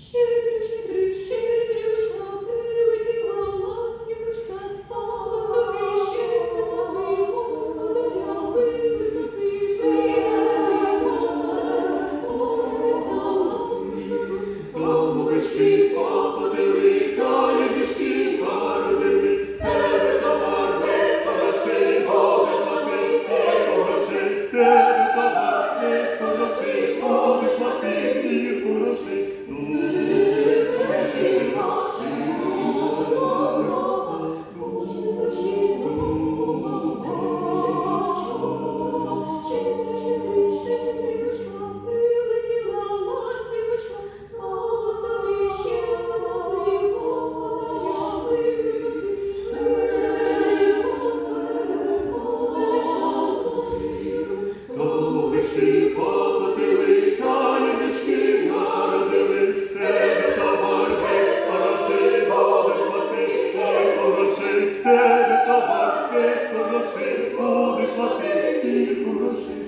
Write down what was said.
Shoot. Товар без грошей, будеш мати мірку грошей.